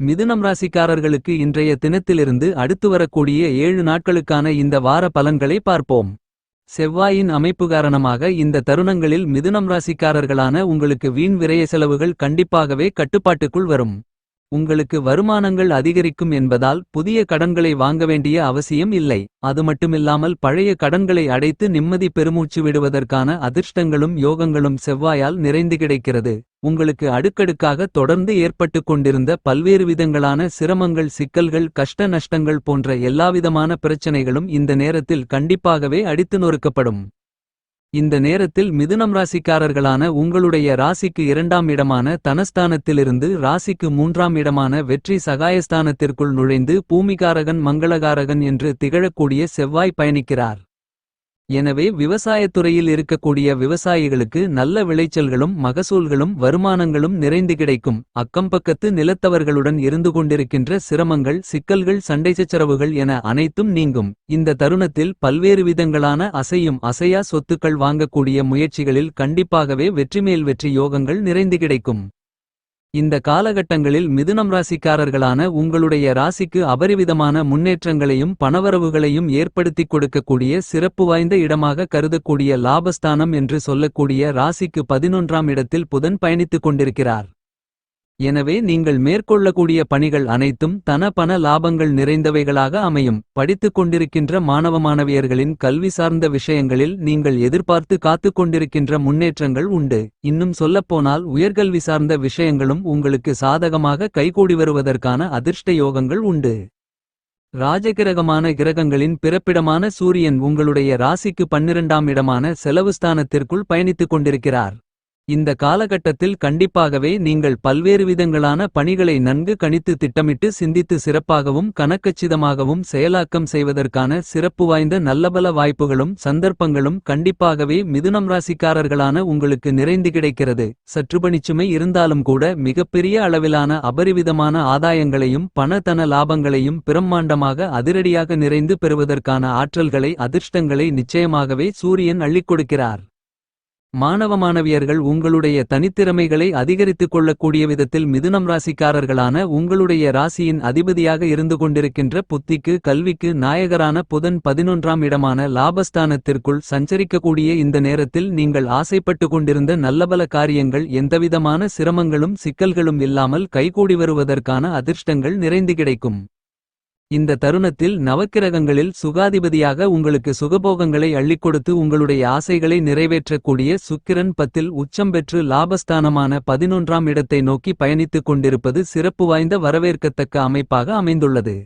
மிதுனம் ராசிக்காரர்களுக்கு இன்றைய தினத்திலிருந்து அடுத்து வரக்கூடிய ஏழு நாட்களுக்கான இந்த வார பலன்களை பார்ப்போம். செவ்வாயின் அமைப்பு காரணமாக இந்த தருணங்களில் மிதுனம் ராசிக்காரர்களான உங்களுக்கு வீண் விரய செலவுகள் கண்டிப்பாகவே கட்டுப்பாட்டுக்குள் வரும். உங்களுக்கு வருமானங்கள் அதிகரிக்கும் என்பதால் புதிய கடன்களை வாங்க வேண்டிய அவசியம் இல்லை. அது மட்டுமில்லாமல் பழைய கடன்களை அடைத்து நிம்மதி பெருமூச்சு விடுவதற்கான அதிர்ஷ்டங்களும் யோகங்களும் செவ்வாயால் நிறைந்து கிடைக்கிறது. உங்களுக்கு அடுக்கடுக்காக தொடர்ந்து ஏற்பட்டு கொண்டிருந்த பல்வேறு விதங்களான சிரமங்கள் சிக்கல்கள் கஷ்ட நஷ்டங்கள் போன்ற எல்லாவிதமான பிரச்சனைகளும் இந்த நேரத்தில் கண்டிப்பாகவே அடித்து நொறுக்கப்படும். இந்த நேரத்தில் மிதுனம் ராசிக்காரர்களான உங்களுடைய ராசிக்கு இரண்டாம் இடமான தனஸ்தானத்திலிருந்து ராசிக்கு மூன்றாம் இடமான வெற்றி சகாயஸ்தானத்திற்குள் நுழைந்து பூமிகாரகன் மங்களகாரகன் என்று திகழக்கூடிய செவ்வாய் பயணிக்கிறார். எனவே விவசாயத்துறையில் இருக்கக்கூடிய விவசாயிகளுக்கு நல்ல விளைச்சல்களும் மகசூல்களும் வருமானங்களும் நிறைந்து கிடைக்கும். அக்கம்பக்கத்து நிலத்தவர்களுடன் இருந்து கொண்டிருக்கின்ற சிரமங்கள் சிக்கல்கள் சண்டை சச்சரவுகள் என அனைத்தும் நீங்கும். இந்த தருணத்தில் பல்வேறு விதங்களான அசையும் அசையா சொத்துக்கள் வாங்கக்கூடிய முயற்சிகளில் கண்டிப்பாகவே வெற்றிமேல் வெற்றி யோகங்கள் நிறைந்து கிடைக்கும். இந்த காலகட்டங்களில் மிதுனம் ராசிக்காரர்களான உங்களுடைய ராசிக்கு அபரிவிதமான முன்னேற்றங்களையும் பணவரவுகளையும் ஏற்படுத்திக் கொடுக்கக்கூடிய சிறப்பு வாய்ந்த இடமாக கருதக்கூடிய லாபஸ்தானம் என்று சொல்லக்கூடிய ராசிக்கு பதினொன்றாம் இடத்தில் புதன் பயணித்துக் கொண்டிருக்கிறார். எனவே நீங்கள் மேற்கொள்ளக்கூடிய பணிகள் அனைத்தும் தன பண லாபங்கள் நிறைந்தவைகளாக அமையும். படித்துக் கொண்டிருக்கின்ற மாணவ மாணவியர்களின் கல்வி சார்ந்த விஷயங்களில் நீங்கள் எதிர்பார்த்து காத்துக் கொண்டிருக்கின்ற முன்னேற்றங்கள் உண்டு. இன்னும் சொல்லப்போனால் உயர்கல்வி சார்ந்த விஷயங்களும் உங்களுக்கு சாதகமாக கைகூடி வருவதற்கான அதிர்ஷ்ட யோகங்கள் உண்டு. ராஜகிரகமான கிரகங்களின் பிறப்பிடமான சூரியன் உங்களுடைய ராசிக்கு பன்னிரண்டாம் இடமான செலவுஸ்தானத்திற்குள் பயணித்துக் கொண்டிருக்கிறார். இந்த காலகட்டத்தில் கண்டிப்பாகவே நீங்கள் பல்வேறு விதங்களான பணிகளை நன்கு கணித்து திட்டமிட்டு சிந்தித்து சிறப்பாகவும் கணக்கச்சிதமாகவும் செயலாக்கம் செய்வதற்கான சிறப்பு வாய்ந்த நல்லபல வாய்ப்புகளும் சந்தர்ப்பங்களும் கண்டிப்பாகவே மிதுனம் ராசிக்காரர்களான உங்களுக்கு நிறைந்து கிடைக்கிறது. சற்றுபணிச்சுமை இருந்தாலும் கூட மிகப்பெரிய அளவிலான அபரிவிதமான ஆதாயங்களையும் பணதன லாபங்களையும் பிரம்மாண்டமாக அதிரடியாக நிறைந்து பெறுவதற்கான ஆற்றல்களை அதிர்ஷ்டங்களை நிச்சயமாகவே சூரியன் அள்ளிக் கொடுக்கிறார். மாணவ மாணவியர்கள் உங்களுடைய தனித்திறமைகளை அதிகரித்துக் கொள்ளக்கூடிய விதத்தில் மிதுனம் ராசிக்காரர்களான உங்களுடைய ராசியின் அதிபதியாக இருந்து கொண்டிருக்கின்ற புத்திக்கு கல்விக்கு நாயகரான புதன் பதினொன்றாம் இடமான லாபஸ்தானத்திற்குள் சஞ்சரிக்கக்கூடிய இந்த நேரத்தில் நீங்கள் ஆசைப்பட்டு கொண்டிருந்த நல்லபல காரியங்கள் எந்தவிதமான சிரமங்களும் சிக்கல்களும் இல்லாமல் கைகூடி வருவதற்கான அதிர்ஷ்டங்கள் நிறைந்து கிடைக்கும். இந்த தருணத்தில் நவக்கிரகங்களில் சுகாதிபதியாக உங்களுக்கு சுகபோகங்களை அள்ளிக் கொடுத்து உங்களுடைய ஆசைகளை நிறைவேற்றக்கூடிய சுக்கிரன் பத்தில் உச்சம் பெற்று லாபஸ்தானமான பதினொன்றாம் இடத்தை நோக்கி பயணித்துக் கொண்டிருப்பது சிறப்பு வாய்ந்த வரவேற்கத்தக்க அமைப்பாக அமைந்துள்ளது.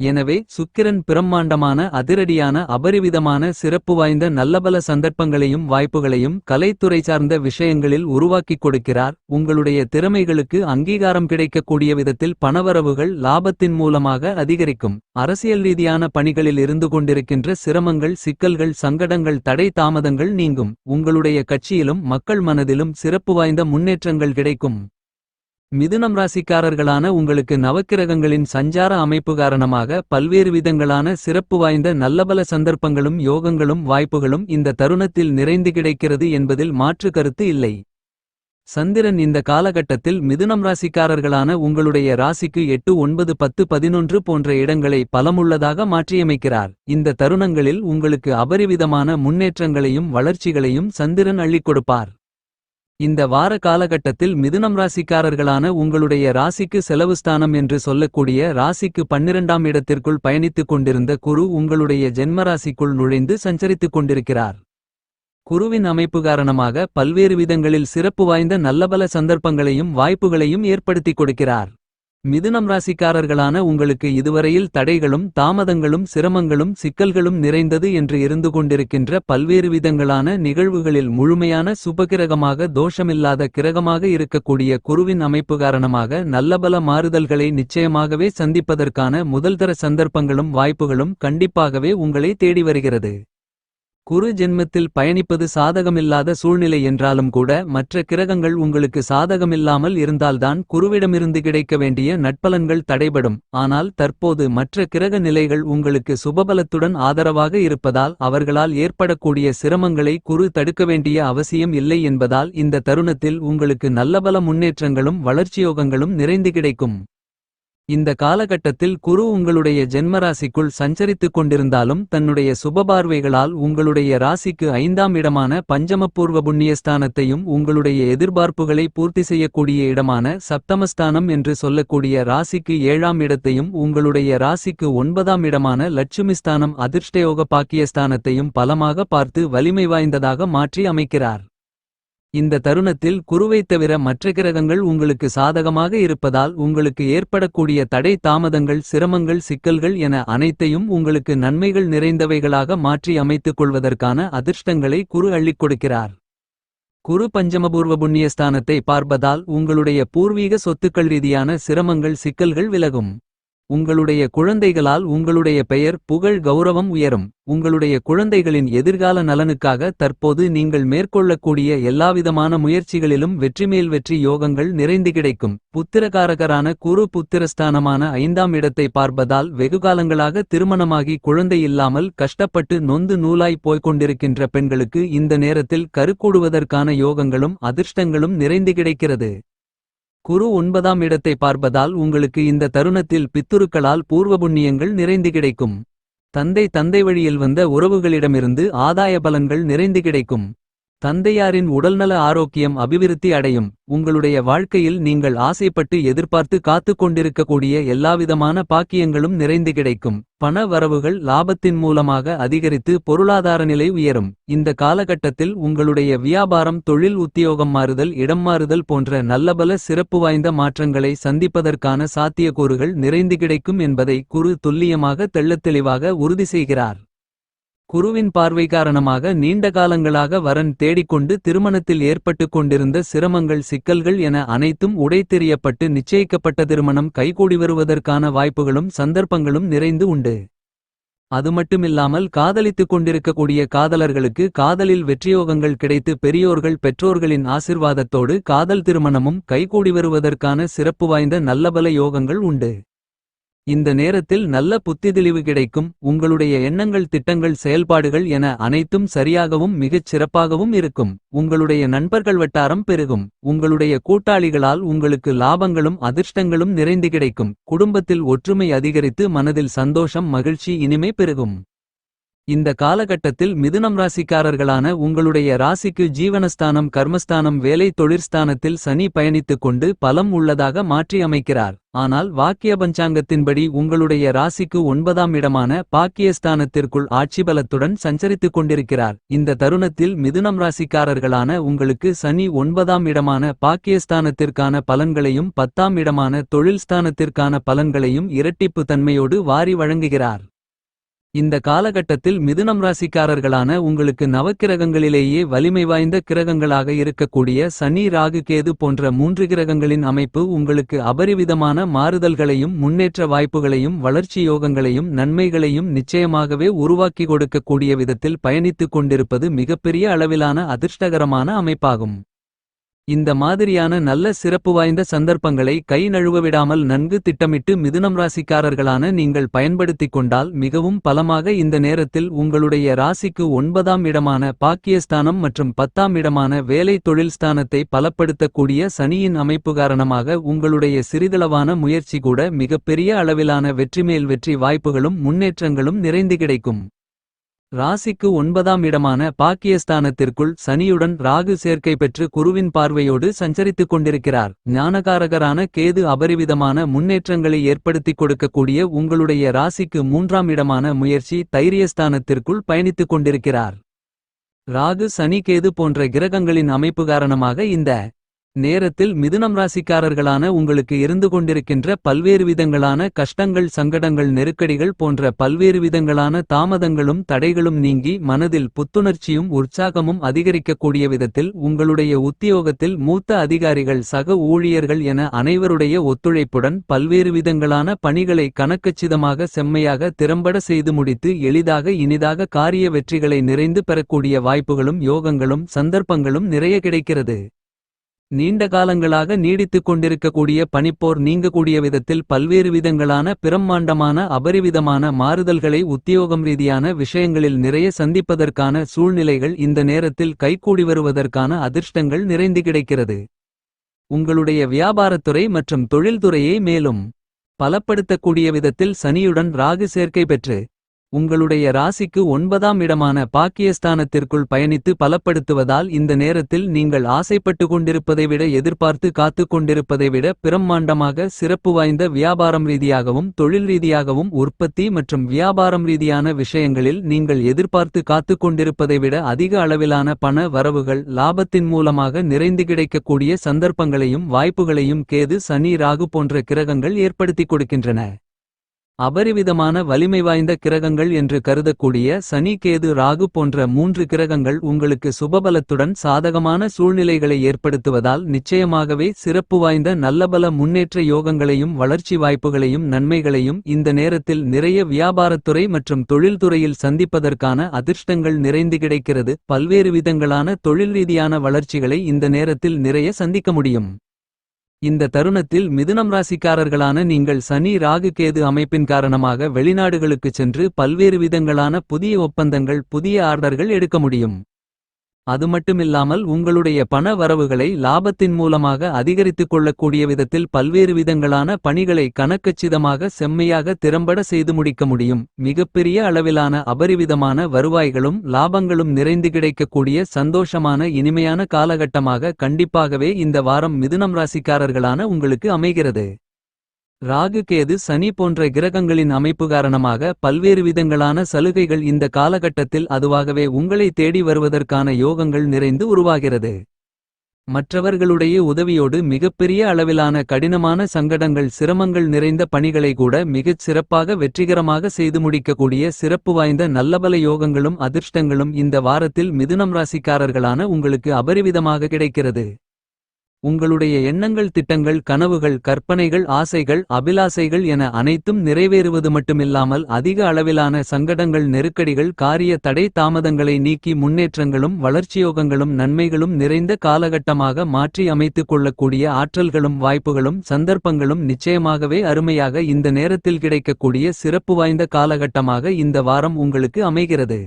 எனவே சுக்கிரன் பிரம்மாண்டமான அதிரடியான அபரிவிதமான சிறப்பு வாய்ந்த நல்லபல சந்தர்ப்பங்களையும் வாய்ப்புகளையும் கலைத்துறை சார்ந்த விஷயங்களில் உருவாக்கிக் கொடுக்கிறார். உங்களுடைய திறமைகளுக்கு அங்கீகாரம் கிடைக்கக்கூடிய விதத்தில் பணவரவுகள் லாபத்தின் மூலமாக அதிகரிக்கும். அரசியல் ரீதியான பணிகளில் இருந்து கொண்டிருக்கின்ற சிரமங்கள் சிக்கல்கள் சங்கடங்கள் தடை தாமதங்கள் நீங்கும். உங்களுடைய கட்சியிலும் மக்கள் மனதிலும் சிறப்பு வாய்ந்த முன்னேற்றங்கள் கிடைக்கும். மிதுனம் ராசிக்காரர்களான உங்களுக்கு நவக்கிரகங்களின் சஞ்சார அமைப்பு காரணமாக பல்வேறு விதங்களான சிறப்பு வாய்ந்த நல்லபல சந்தர்ப்பங்களும் யோகங்களும் வாய்ப்புகளும் இந்த தருணத்தில் நிறைந்து கிடைக்கிறது என்பதில் மாற்று கருத்து இல்லை. சந்திரன் இந்த காலகட்டத்தில் மிதுனம் ராசிக்காரர்களான உங்களுடைய ராசிக்கு எட்டு ஒன்பது பத்து பதினொன்று போன்ற இடங்களை பலமுள்ளதாக மாற்றியமைக்கிறார். இந்த தருணங்களில் உங்களுக்கு அபரிவிதமான முன்னேற்றங்களையும் வளர்ச்சிகளையும் சந்திரன் அள்ளிக் கொடுப்பார். இந்த வார காலகட்டத்தில் மிதுனம் ராசிக்காரர்களான உங்களுடைய ராசிக்கு செலவுஸ்தானம் என்று சொல்லக்கூடிய ராசிக்கு பன்னிரண்டாம் இடத்திற்குள் பயணித்துக் கொண்டிருந்த குரு உங்களுடைய ஜென்மராசிக்குள் நுழைந்து சஞ்சரித்துக் கொண்டிருக்கிறார். குருவின் அமைப்பு காரணமாக பல்வேறு விதங்களில் சிறப்பு வாய்ந்த நல்லபல சந்தர்ப்பங்களையும் வாய்ப்புகளையும் ஏற்படுத்திக் கொடுக்கிறார். மிதுனம் ராசிக்காரர்களான உங்களுக்கு இதுவரையில் தடைகளும் தாமதங்களும் சிரமங்களும் சிக்கல்களும் நிறைந்தது என்று இருந்து கொண்டிருக்கின்ற பல்வேறு விதங்களான நிகழ்வுகளில் முழுமையான சுபகிரகமாக தோஷமில்லாத கிரகமாக இருக்கக்கூடிய குருவின் அமைப்பு காரணமாக நல்லபல மாறுதல்களை நிச்சயமாகவே சந்திப்பதற்கான முதல்தர சந்தர்ப்பங்களும் வாய்ப்புகளும் கண்டிப்பாகவே உங்களை தேடி வருகிறது. குரு ஜென்மத்தில் பயணிப்பது சாதகமில்லாத சூழ்நிலை என்றாலும் கூட மற்ற கிரகங்கள் உங்களுக்கு சாதகமில்லாமல் இருந்தால்தான் குருவிடமிருந்து கிடைக்க வேண்டிய நட்பலன்கள் தடைபடும். ஆனால் தற்போது மற்ற கிரக நிலைகள் உங்களுக்கு சுபபலத்துடன் ஆதரவாக இருப்பதால் அவர்களால் ஏற்படக்கூடிய சிரமங்களை குரு தடுக்க வேண்டிய அவசியம் இல்லை என்பதால் இந்த தருணத்தில் உங்களுக்கு நல்லபல முன்னேற்றங்களும் வளர்ச்சியோகங்களும் நிறைந்து கிடைக்கும். இந்த காலகட்டத்தில் குரு உங்களுடைய ஜென்மராசிக்குள் சஞ்சரித்துக் கொண்டிருந்தாலும் தன்னுடைய சுபபார்வைகளால் உங்களுடைய ராசிக்கு ஐந்தாம் இடமான பஞ்சமபூர்வ புண்ணியஸ்தானத்தையும் உங்களுடைய எதிர்பார்ப்புகளை பூர்த்தி செய்யக்கூடிய இடமான சப்தமஸ்தானம் என்று சொல்லக்கூடிய ராசிக்கு ஏழாம் இடத்தையும் உங்களுடைய ராசிக்கு ஒன்பதாம் இடமான லட்சுமிஸ்தானம் அதிர்ஷ்டயோக பாக்கியஸ்தானத்தையும் பலமாக பார்த்து வலிமை வாய்ந்ததாக மாற்றி அமைக்கிறார். இந்த தருணத்தில் குருவைத் தவிர மற்ற கிரகங்கள் உங்களுக்கு சாதகமாக இருப்பதால் உங்களுக்கு ஏற்படக்கூடிய தடை தாமதங்கள் சிரமங்கள் சிக்கல்கள் என அனைத்தையும் உங்களுக்கு நன்மைகள் நிறைந்தவைகளாக மாற்றி அமைத்துக் கொள்வதற்கான அதிர்ஷ்டங்களை குரு அள்ளிக் கொடுக்கிறார். குரு பஞ்சமபூர்வ புண்ணியஸ்தானத்தை பார்ப்பதால் உங்களுடைய பூர்வீக சொத்துக்கள் ரீதியான சிரமங்கள் சிக்கல்கள் விலகும். உங்களுடைய குழந்தைகளால் உங்களுடைய பெயர் புகழ் கௌரவம் உயரும். உங்களுடைய குழந்தைகளின் எதிர்கால நலனுக்காக தற்போது நீங்கள் மேற்கொள்ளக்கூடிய எல்லாவிதமான முயற்சிகளிலும் வெற்றிமேல் வெற்றி யோகங்கள் நிறைந்து கிடைக்கும். புத்திரகாரகரான குரு புத்திரஸ்தானமான ஐந்தாம் இடத்தை பார்ப்பதால் வெகுகாலங்களாக திருமணமாகி குழந்தை இல்லாமல் கஷ்டப்பட்டு நொந்து நூலாய் போய்க் கொண்டிருக்கின்ற பெண்களுக்கு இந்த நேரத்தில் கருக்கூடுவதற்கான யோகங்களும் அதிர்ஷ்டங்களும் நிறைந்து கிடைக்கிறது. குரு ஒன்பதாம் இடத்தை பார்ப்பதால் உங்களுக்கு இந்த தருணத்தில் பித்துருக்களால் பூர்வ புண்ணியங்கள் நிறைந்து கிடைக்கும். தந்தை தந்தை வழியில் வந்த உறவுகளிடமிருந்து ஆதாய பலன்கள் நிறைந்து கிடைக்கும். தந்தையாரின் உடல்நல ஆரோக்கியம் அபிவிருத்தி அடையும். உங்களுடைய வாழ்க்கையில் நீங்கள் ஆசைப்பட்டு எதிர்பார்த்து காத்து கொண்டிருக்கக்கூடிய எல்லாவிதமான பாக்கியங்களும் நிறைந்து கிடைக்கும். பண வரவுகள் லாபத்தின் மூலமாக அதிகரித்து பொருளாதார நிலை உயரும். இந்த காலகட்டத்தில் உங்களுடைய வியாபாரம் தொழில் உத்தியோகம் மாறுதல் இடம் மாறுதல் போன்ற நல்லபல சிறப்பு வாய்ந்த மாற்றங்களை சந்திப்பதற்கான சாத்தியக்கூறுகள் நிறைந்து கிடைக்கும் என்பதை குரு துல்லியமாக தெள்ளத்தெளிவாக உறுதி செய்கிறார். குருவின் பார்வை காரணமாக நீண்ட காலங்களாக வரன் தேடிக்கொண்டு திருமணத்தில் ஏற்பட்டுக் கொண்டிருந்த சிரமங்கள் சிக்கல்கள் என அனைத்தும் உடைத்தெறியப்பட்டு நிச்சயிக்கப்பட்ட திருமணம் கைகூடி வருவதற்கான வாய்ப்புகளும் சந்தர்ப்பங்களும் நிறைந்து உண்டு. அது மட்டுமில்லாமல் காதலித்துக் கொண்டிருக்கக்கூடிய காதலர்களுக்கு காதலில் வெற்றியோகங்கள் கிடைத்து பெரியோர்கள் பெற்றோர்களின் ஆசிர்வாதத்தோடு காதல் திருமணமும் கைகூடி வருவதற்கான சிறப்பு வாய்ந்த நல்லபல யோகங்கள் உண்டு. இந்த நேரத்தில் நல்ல புத்திதெளிவு கிடைக்கும் உங்களுடைய எண்ணங்கள் திட்டங்கள் செயல்பாடுகள் என அனைத்தும் சரியாகவும் மிகச் சிறப்பாகவும் இருக்கும். உங்களுடைய நண்பர்கள் வட்டாரம் பெருகும். உங்களுடைய கூட்டாளிகளால் உங்களுக்கு லாபங்களும் அதிர்ஷ்டங்களும் நிறைந்து கிடைக்கும். குடும்பத்தில் ஒற்றுமை அதிகரித்து மனதில் சந்தோஷம் மகிழ்ச்சி இனிமை பெருகும். இந்த காலகட்டத்தில் மிதுனம் ராசிக்காரர்களான உங்களுடைய ராசிக்கு ஜீவனஸ்தானம் கர்மஸ்தானம் வேலை தொழிற்ஸ்தானத்தில் சனி பயணித்துக் கொண்டு பலம் உள்ளதாக மாற்றி அமைக்கிறார். ஆனால் வாக்கிய பஞ்சாங்கத்தின்படி உங்களுடைய ராசிக்கு ஒன்பதாம் இடமான பாக்கியஸ்தானத்திற்குள் ஆட்சி பலத்துடன் சஞ்சரித்துக் கொண்டிருக்கிறார். இந்த தருணத்தில் மிதுனம் ராசிக்காரர்களான உங்களுக்கு சனி ஒன்பதாம் இடமான பாக்கியஸ்தானத்திற்கான பலன்களையும் பத்தாம் இடமான தொழில் ஸ்தானத்திற்கான பலன்களையும் இரட்டிப்பு தன்மையோடு வாரி வழங்குகிறார். இந்த காலகட்டத்தில் மிதுனம் ராசிக்காரர்களான உங்களுக்கு நவக்கிரகங்களிலேயே வலிமை வாய்ந்த கிரகங்களாக இருக்கக்கூடிய சனி ராகு கேது போன்ற மூன்று கிரகங்களின் அமைப்பு உங்களுக்கு அபரிவிதமான மாறுதல்களையும் முன்னேற்ற வாய்ப்புகளையும் வளர்ச்சி யோகங்களையும் நன்மைகளையும் நிச்சயமாகவே உருவாக்கி கொடுக்கக்கூடிய விதத்தில் பயணித்துக் கொண்டிருப்பது மிகப்பெரிய அளவிலான அதிர்ஷ்டகரமான அமைப்பாகும். இந்த மாதிரியான நல்ல சிறப்பு வாய்ந்த சந்தர்ப்பங்களை கை நழுவவிடாமல் நன்கு திட்டமிட்டு மிதுனம் ராசிக்காரர்களான நீங்கள் பயன்படுத்திக் கொண்டால் மிகவும் பலமாக இந்த நேரத்தில் உங்களுடைய ராசிக்கு ஒன்பதாம் இடமான பாக்கியஸ்தானம் மற்றும் பத்தாம் இடமான வேலை தொழில் ஸ்தானத்தை பலப்படுத்தக்கூடிய சனியின் அமைப்பு காரணமாக உங்களுடைய சிறிதளவான முயற்சி கூட மிகப்பெரிய அளவிலான வெற்றிமேல் வெற்றி வாய்ப்புகளும் முன்னேற்றங்களும் நிறைந்து கிடைக்கும். ராசிக்கு ஒன்பதாம் இடமான பாக்கியஸ்தானத்திற்குள் சனியுடன் ராகு சேர்க்கை பெற்று குருவின் பார்வையோடு சஞ்சரித்துக் கொண்டிருக்கிறார். ஞானகாரகரான கேது அபரிவிதமான முன்னேற்றங்களை ஏற்படுத்திக் கொடுக்கக்கூடிய உங்களுடைய ராசிக்கு மூன்றாம் இடமான முயற்சி தைரியஸ்தானத்திற்குள் பயணித்துக் கொண்டிருக்கிறார். ராகு சனி கேது போன்ற கிரகங்களின் அமைப்பு காரணமாக இந்த நேரத்தில் மிதுனம் ராசிக்காரர்களான உங்களுக்கு இருந்து கொண்டிருக்கின்ற பல்வேறு விதங்களான கஷ்டங்கள் சங்கடங்கள் நெருக்கடிகள் போன்ற பல்வேறு விதங்களான தாமதங்களும் தடைகளும் நீங்கி மனதில் புத்துணர்ச்சியும் உற்சாகமும் அதிகரிக்கக்கூடிய விதத்தில் உங்களுடைய உத்தியோகத்தில் மூத்த அதிகாரிகள் சக ஊழியர்கள் என அனைவருடைய ஒத்துழைப்புடன் பல்வேறு விதங்களான பணிகளை கணக்கச்சிதமாக செம்மையாக திறம்பட செய்து முடித்து எளிதாக இனிதாக காரிய வெற்றிகளை நிறைந்து பெறக்கூடிய வாய்ப்புகளும் யோகங்களும் சந்தர்ப்பங்களும் நிறைய கிடைக்கிறது. நீண்ட காலங்களாக நீடித்துக் கொண்டிருக்கக்கூடிய பனிப்போர் நீங்கக்கூடிய விதத்தில் பல்வேறு விதங்களான பிரம்மாண்டமான அபரிவிதமான மாறுதல்களை உத்தியோகம் ரீதியான விஷயங்களில் நிறைய சந்திப்பதற்கான சூழ்நிலைகள் இந்த நேரத்தில் கைகூடி வருவதற்கான அதிர்ஷ்டங்கள் நிறைந்து கிடைக்கிறது. உங்களுடைய வியாபாரத்துறை மற்றும் தொழில்துறையை மேலும் பலப்படுத்தக்கூடிய விதத்தில் சனியுடன் ராகு சேர்க்கை பெற்று உங்களுடைய ராசிக்கு ஒன்பதாம் இடமான பாக்கியஸ்தானத்திற்குள் பயணித்து பலப்படுத்துவதால் இந்த நேரத்தில் நீங்கள் ஆசைப்பட்டு கொண்டிருப்பதை விட எதிர்பார்த்து காத்து கொண்டிருப்பதை விட பிரம்மாண்டமாக சிறப்பு வாய்ந்த வியாபாரம் ரீதியாகவும் தொழில் ரீதியாகவும் உற்பத்தி மற்றும் வியாபாரம் ரீதியான விஷயங்களில் நீங்கள் எதிர்பார்த்து காத்து கொண்டிருப்பதை விட அதிக அளவிலான பண வரவுகள் லாபத்தின் மூலமாக நிறைந்து கிடைக்கக்கூடிய சந்தர்ப்பங்களையும் வாய்ப்புகளையும் கேது சனி ராகு போன்ற கிரகங்கள் ஏற்படுத்திக் கொடுக்கின்றன. அபரிவிதமான வலிமை வாய்ந்த கிரகங்கள் என்று கருதக்கூடிய சனி கேது ராகு போன்ற மூன்று கிரகங்கள் உங்களுக்கு சுபபலத்துடன் சாதகமான சூழ்நிலைகளை ஏற்படுத்துவதால் நிச்சயமாகவே சிறப்பு வாய்ந்த நல்லபல முன்னேற்ற யோகங்களையும் வளர்ச்சி வாய்ப்புகளையும் நன்மைகளையும் இந்த நேரத்தில் நிறைய வியாபாரத்துறை மற்றும் தொழில்துறையில் சந்திப்பதற்கான அதிர்ஷ்டங்கள் நிறைந்து கிடைக்கிறது. பல்வேறு விதங்களான தொழில் ரீதியான வளர்ச்சிகளை இந்த நேரத்தில் நிறைய சந்திக்க முடியும். இந்த தருணத்தில் மிதுனம் ராசிக்காரர்களான நீங்கள் சனி ராகு கேது அமைப்பின் காரணமாக வெளிநாடுகளுக்குச் சென்று பல்வேறு விதங்களான புதிய ஒப்பந்தங்கள் புதிய ஆர்டர்கள் எடுக்க முடியும். அது மட்டுமில்லாமல் உங்களுடைய பண வரவுகளை லாபத்தின் மூலமாக அதிகரித்துக் கொள்ளக்கூடிய விதத்தில் பல்வேறு விதங்களான பணிகளை கணக்கச்சிதமாக செம்மையாக திறம்பட செய்து முடிக்க முடியும். மிகப்பெரிய அளவிலான அபரிவிதமான வருவாய்களும் லாபங்களும் நிறைந்து கிடைக்கக்கூடிய சந்தோஷமான இனிமையான காலகட்டமாக கண்டிப்பாகவே இந்த வாரம் மிதுனம் ராசிக்காரர்களான உங்களுக்கு அமைகிறது. ராகு கேது சனி போன்ற கிரகங்களின் அமைப்பு காரணமாக பல்வேறு விதங்களான சலுகைகள் இந்த காலகட்டத்தில் அதுவாகவே உங்களை தேடி வருவதற்கான யோகங்கள் நிறைந்து உருவாகிறது. மற்றவர்களுடைய உதவியோடு மிகப்பெரிய அளவிலான கடினமான சங்கடங்கள் சிரமங்கள் நிறைந்த பணிகளை கூட மிகச் சிறப்பாக வெற்றிகரமாக செய்து முடிக்கக்கூடிய சிறப்பு வாய்ந்த நல்லபல யோகங்களும் அதிர்ஷ்டங்களும் இந்த வாரத்தில் மிதுனம் ராசிக்காரர்களான உங்களுக்கு அபரிவிதமாக கிடைக்கிறது. உங்களுடைய எண்ணங்கள் திட்டங்கள் கனவுகள் கற்பனைகள் ஆசைகள் அபிலாசைகள் என அனைத்தும் நிறைவேறுவது மட்டுமில்லாமல் அதிக அளவிலான சங்கடங்கள் நெருக்கடிகள் காரிய தடை தாமதங்களை நீக்கி முன்னேற்றங்களும் வளர்ச்சியோகங்களும் நன்மைகளும் நிறைந்த காலகட்டமாக மாற்றி அமைத்துக் கொள்ளக்கூடிய ஆற்றல்களும் வாய்ப்புகளும் சந்தர்ப்பங்களும் நிச்சயமாகவே அருமையாக இந்த நேரத்தில் கிடைக்கக்கூடிய சிறப்பு வாய்ந்த காலகட்டமாக இந்த வாரம் உங்களுக்கு அமைகிறது.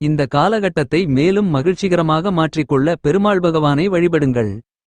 இந்த காலகட்டத்தை மேலும் மகிழ்ச்சிகரமாக மாற்றிக்கொள்ள பெருமாள் பகவானை வழிபடுங்கள்.